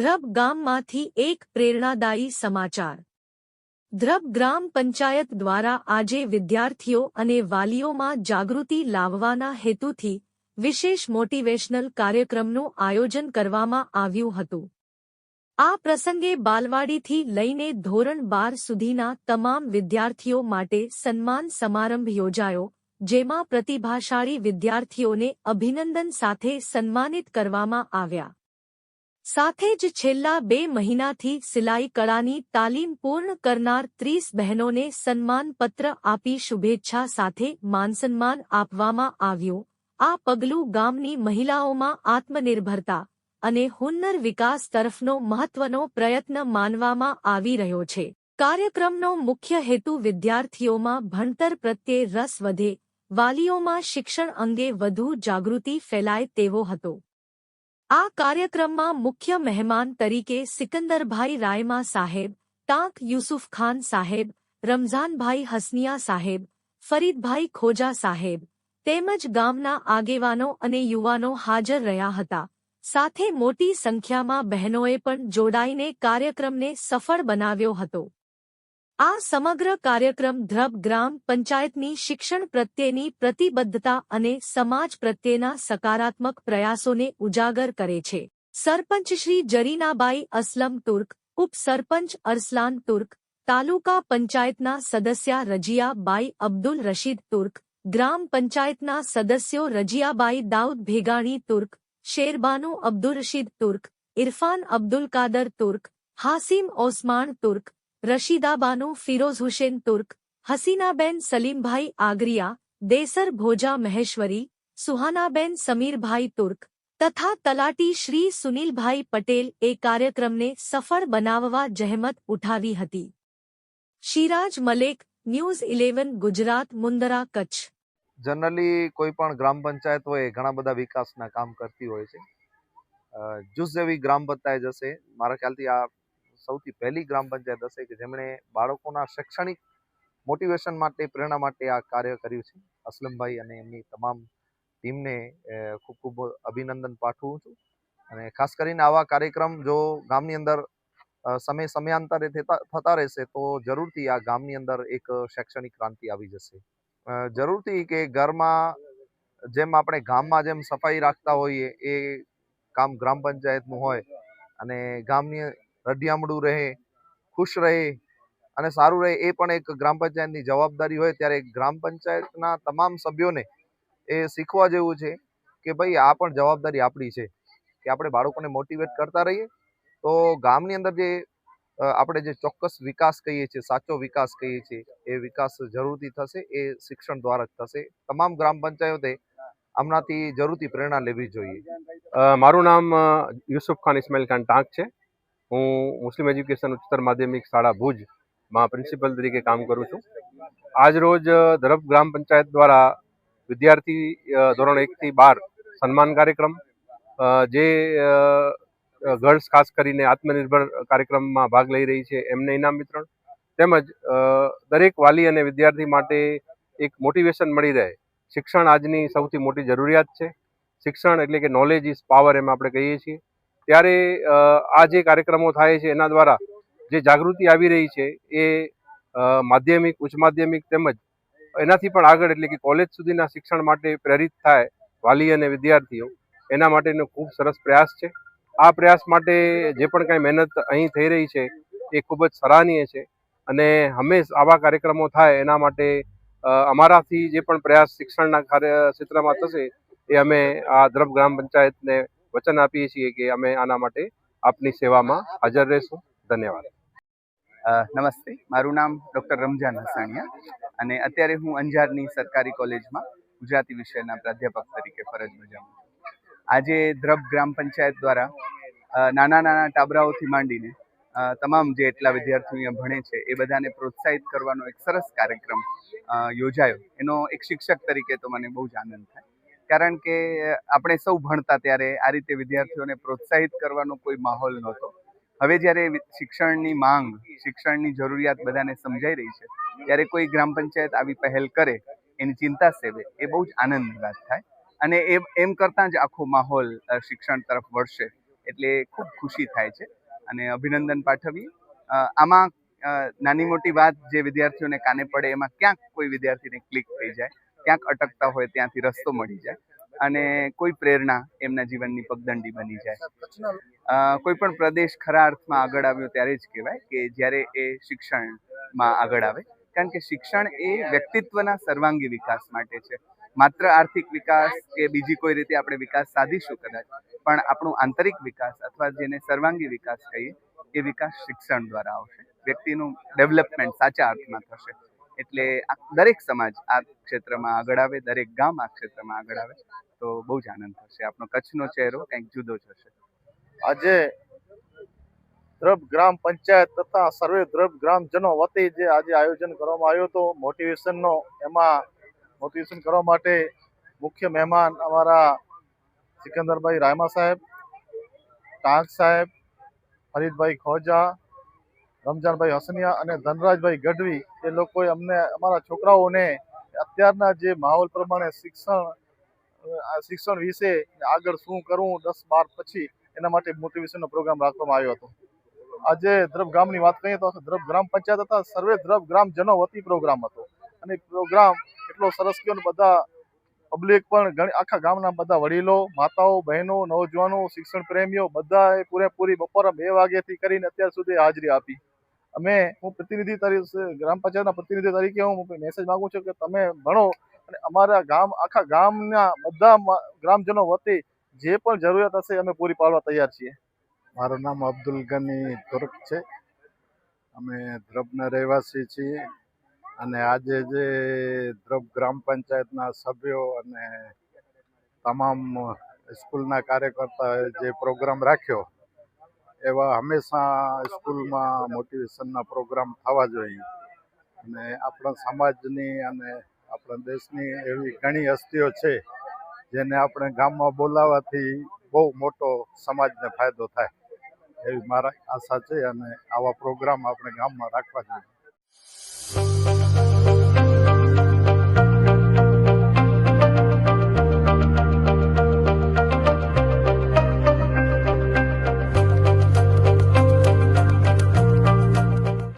ધ્રબ ગામમાંથી એક પ્રેરણાદાયી સમાચાર. ધ્રબ ગ્રામ પંચાયત દ્વારા આજે વિદ્યાર્થીઓ અને વાલીઓમાં જાગૃતિ લાવવાના હેતુથી વિશેષ મોટિવેશનલ કાર્યક્રમનું આયોજન કરવામાં આવ્યું હતું. આ પ્રસંગે બાલવાડીથી લઈને ધોરણ બાર સુધીના તમામ વિદ્યાર્થીઓ માટે સન્માન સમારંભ યોજાયો, જેમાં પ્રતિભાશાળી વિદ્યાર્થીઓને અભિનંદન સાથે સન્માનિત કરવામાં આવ્યા. સાથે જ છેલ્લા બે મહિનાથી સિલાઈ કળાની તાલીમ પૂર્ણ કરનાર ત્રીસ બહેનોને સન્માનપત્ર આપી શુભેચ્છા સાથે માનસન્માન આપવામાં આવ્યું. આ પગલું ગામની મહિલાઓમાં આત્મનિર્ભરતા અને હુન્નર વિકાસ તરફનો મહત્વનો પ્રયત્ન માનવામાં આવી રહ્યો છે. કાર્યક્રમનો મુખ્ય હેતુ વિદ્યાર્થીઓમાં ભણતર પ્રત્યે રસ વધે, વાલીઓમાં શિક્ષણ અંગે વધુ જાગૃતિ ફેલાય તેવો હતો. આ કાર્યક્રમમાં મુખ્ય મહેમાન તરીકે સિકંદરભાઈ રાયમા સાહેબ, ટાંક યુસુફ ખાન સાહેબ, રમઝાનભાઈ હસનિયા સાહેબ, ફરીદભાઈ ખોજા સાહેબ તેમજ ગામના આગેવાનો અને યુવાનો હાજર રહ્યા હતા. સાથે મોટી સંખ્યામાં બહેનોએ પણ જોડાઈને કાર્યક્રમને સફળ બનાવ્યો હતો. આ સમગ્ર કાર્યક્રમ ધ્રબ ગ્રામ પંચાયતની શિક્ષણ પ્રત્યેની પ્રતિબદ્ધતા અને સમાજ પ્રત્યેના સકારાત્મક પ્રયાસોને ઉજાગર કરે છે. સરપંચ શ્રી જરીનાબાઈ અસલમ તુર્ક ઉપસરપંચ અરસલાન તુર્ક, તાલુકા પંચાયતના સદસ્યા રજિયાબાઈ અબ્દુલ રશીદ તુર્ક, ગ્રામ પંચાયતના સદસ્યો રજિયાબાઈ દાઉદ ભેગાણી તુર્ક, શેરબાનુ અબ્દુલ રશીદ તુર્ક, ઇરફાન અબ્દુલ કાદર તુર્ક, હાસિમ ઓસમાણ તુર્ક રશીદાબાનુ ફિરોઝ હુસેન તુર્ક, હસીનાબેન સલીમભાઈ આગરિયા, દેસર ભોજા મહેશ્વરી, સુહાનાબેન સમીરભાઈ તુર્ક તથા તલાટી શ્રી સુનિલભાઈ પટેલ એ કાર્યક્રમને સફળ બનાવવા જહેમત ઉઠાવી હતી. Shiraj Malek, news eleven, Gujarat, Mundra, Kutch. Generally કોઈ પણ ગ્રામ પંચાયત હોય ઘણા બધા વિકાસના કામ કરતી હોય છે. જુસ જેવી ગ્રામ પંચાયત હશે, મારા ખ્યાલથી આ સૌથી પહેલી ગ્રામ પંચાયત હશે કે જેમણે બાળકોના શૈક્ષણિક મોટિવેશન માટે, પ્રેરણા માટે આ કાર્ય કર્યું છે. અસલમભાઈ અને એમની તમામ ટીમને ખૂબ ખૂબ અભિનંદન પાઠવું છું. અને ખાસ કરીને આવા કાર્યક્રમ જો ગામની અંદર સમય સમયાંતરે થતા રહેશે તો જરૂરથી આ ગામની અંદર એક શૈક્ષણિક ક્રાંતિ આવી જશે. જરૂરથી કે ઘરમાં જેમ આપણે ગામમાં જેમ સફાઈ રાખતા હોઈએ, એ કામ ગ્રામ પંચાયતનું હોય અને ગામની રઢિયામણું રહે, ખુશ રહે અને સારું રહે એ પણ એક ગ્રામ પંચાયતની જવાબદારી હોય ત્યારે ગ્રામ પંચાયતના તમામ સભ્યોને એ શીખવા જેવું છે કે ભાઈ આ પણ જવાબદારી આપણી છે કે આપણે બાળકોને મોટિવેટ કરતા રહીએ. તો ગામની અંદર જે આપણે જે ચોક્કસ વિકાસ કહીએ છીએ, સાચો વિકાસ કહીએ છીએ, એ વિકાસ જરૂરથી થશે, એ શિક્ષણ દ્વારા જ થશે. તમામ ગ્રામ પંચાયતે આમનાથી જરૂરથી પ્રેરણા લેવી જોઈએ. મારું નામ યુસુફ ખાન, ઇસ્માઇલ ખાન ટાંક છે. હું મુસ્લિમ એજ્યુકેશન ઉચ્ચતર માધ્યમિક શાળા ભુજમાં પ્રિન્સિપલ તરીકે કામ કરું છું. આજ રોજ અ, ગ્રામ પંચાયત દ્વારા વિદ્યાર્થી ધોરણ એકથી બાર સન્માન કાર્યક્રમ જે ગર્લ્સ ખાસ કરીને આત્મનિર્ભર કાર્યક્રમમાં ભાગ લઈ રહી છે એમને ઇનામ વિતરણ તેમજ દરેક વાલી અને વિદ્યાર્થી માટે એક મોટિવેશન મળી રહે. શિક્ષણ આજની સૌથી મોટી જરૂરિયાત છે. શિક્ષણ એટલે કે નોલેજ ઇઝ પાવર એમ આપણે કહીએ છીએ. ત્યારે આ જે કાર્યક્રમો થાય છે એના દ્વારા જે જાગૃતિ આવી રહી છે એ માધ્યમિક, ઉચ્ચ માધ્યમિક તેમજ એનાથી પણ આગળ એટલે કે કોલેજ સુધીના શિક્ષણ માટે પ્રેરિત થાય વાલી અને વિદ્યાર્થીઓ, એના માટેનો ખૂબ સરસ પ્રયાસ છે. આ પ્રયાસ માટે જે પણ કાંઈ મહેનત અહીં થઈ રહી છે એ ખૂબ જ સરાહનીય છે અને હંમેશ આવા કાર્યક્રમો થાય એના માટે અમારાથી જે પણ પ્રયાસ શિક્ષણના કાર્ય ક્ષેત્રમાં થશે એ અમે આ દ્રબ ગ્રામ પંચાયતને વચન આપીએ છીએ કે અમે આના માટે આપની સેવામાં હાજર રહેશું. ધન્યવાદ. નમસ્તે. મારું નામ ડૉક્ટર રમજાન હસાણિયા અને અત્યારે હું અંજારની સરકારી કોલેજમાં ગુજરાતી વિષયના પ્રાધ્યાપક તરીકે ફરજ બજાવું આજે દ્રબ ગ્રામ પંચાયત દ્વારા નાના નાના ટાબરાઓથી માંડીને તમામ જે એટલા વિદ્યાર્થીઓ અહીંયા ભણે છે એ બધાને પ્રોત્સાહિત કરવાનો એક સરસ કાર્યક્રમ યોજાયો. એનો એક શિક્ષક તરીકે તો મને બહુ જ આનંદ થાય. કારણ કે આપણે સૌ ભણતા ત્યારે આ રીતે વિદ્યાર્થીઓને પ્રોત્સાહિત કરવાનો કોઈ માહોલ નહોતો. હવે જ્યારે શિક્ષણની માંગ, શિક્ષણની જરૂરિયાત બધાને સમજાઈ રહી છે, ત્યારે કોઈ ગ્રામ પંચાયત આવી પહેલ કરે, એની ચિંતા સેવે, એ બહુ જ આનંદની વાત થાય. અને એ, એમ કરતાં જ આખો માહોલ શિક્ષણ તરફ વળશે, એટલે ખૂબ ખુશી થાય છે. અને અભિનંદન પાઠવી આમાં નાની મોટી વાત જે વિદ્યાર્થીઓને કાને પડે, એમાં ક્યાંક કોઈ વિદ્યાર્થીને ક્લિક થઈ જાય ક્યાંક અટકતા હોય ત્યાંથી રસ્તો મળી જાય અને કોઈ પ્રેરણા એમના જીવનની પગદંડી બની જાય. કોઈ પણ પ્રદેશ ખરા અર્થમાં આગળ આવ્યો ત્યારે જ કહેવાય કે જ્યારે એ શિક્ષણમાં આગળ આવે. કારણ કે શિક્ષણ એ વ્યક્તિત્વના સર્વાંગી વિકાસ માટે છે. માત્ર આર્થિક વિકાસ કે બીજી કોઈ રીતે આપણે વિકાસ સાધીશું કદાચ, પણ આપણું આંતરિક વિકાસ અથવા જેને સર્વાંગી વિકાસ કહીએ, એ વિકાસ શિક્ષણ દ્વારા આવશે. વ્યક્તિનું ડેવલપમેન્ટ સાચા અર્થમાં થશે. એટલે દરેક સમાજ આ ક્ષેત્રમાં આગળ આવે, દરેક ગામ આ ક્ષેત્રમાં આગળ આવે, તો બહુ જ આનંદ થશે. આપણો કચ્છનો ચહેરો કંઈક જુદો જ હશે. આજે દ્રબ ગ્રામ પંચાયત તથા સર્વે દ્રબ ગ્રામજનો વતી જે આજે આયોજન કરવામાં આવ્યું હતું, મોટિવેશનનો, એમાં મોટિવેશન કરવા માટે મુખ્ય મહેમાન અમારા સિકંદરભાઈ રાયમા સાહેબ, ટાંક સાહેબ, ફરીદભાઈ ખોજા રમજાનભાઈ હસનિયા અને ધનરાજભાઈ ગઢવી, એ લોકોએ અમને, અમારા છોકરાઓને અત્યારના જે માહોલ પ્રમાણે શિક્ષણ શિક્ષણ વિશે આગળ શું કરવું, દસ બાર પછી એના માટે મોટિવેશનનો પ્રોગ્રામ રાખવામાં આવ્યો હતો. આજે દ્રબ ગામની વાત કરીએ તો દ્રબ ગ્રામ પંચાયત હતા, સર્વે દ્રબ ગ્રામજનો વતી પ્રોગ્રામ હતો. અને પ્રોગ્રામ એટલો સરસ ગયો બધા પબ્લિક પણ ઘણી, આખા ગામના બધા વડીલો, માતાઓ, બહેનો, નવજવાનો, શિક્ષણ પ્રેમીઓ બધાએ પૂરેપૂરી બપોરે બે વાગ્યાથી કરીને અત્યાર સુધી હાજરી આપી. અમે, હું પ્રતિનિધિ તરીકે, ગ્રામ પંચાયતના પ્રતિનિધિ તરીકે હું મેસેજ માંગુ છું કે તમે ભણો અને અમારા ગામ, આખા ગામના બધા ગ્રામજનો વતી જે પણ જરૂરિયાત હશે અમે પૂરી પાડવા તૈયાર છીએ. મારું નામ અબ્દુલ ગની તુર્ક છે. અમે ધ્રુવના રહેવાસી છીએ અને આજે જે ધ્રુવ ગ્રામ પંચાયતના સભ્યો અને તમામ સ્કૂલના કાર્યકર્તાએ જે પ્રોગ્રામ રાખ્યો એવા હંમેશા સ્કૂલમાં મોટિવેશનના પ્રોગ્રામ થવા જોઈએ. અને આપણા સમાજની અને આપણા દેશની એવી ઘણી હસ્તીઓ છે, જેને આપણે ગામમાં બોલાવવાથી બહુ મોટો સમાજને ફાયદો થાય, એવી મારા આશા છે અને આવા પ્રોગ્રામ આપણે ગામમાં રાખવા જોઈએ.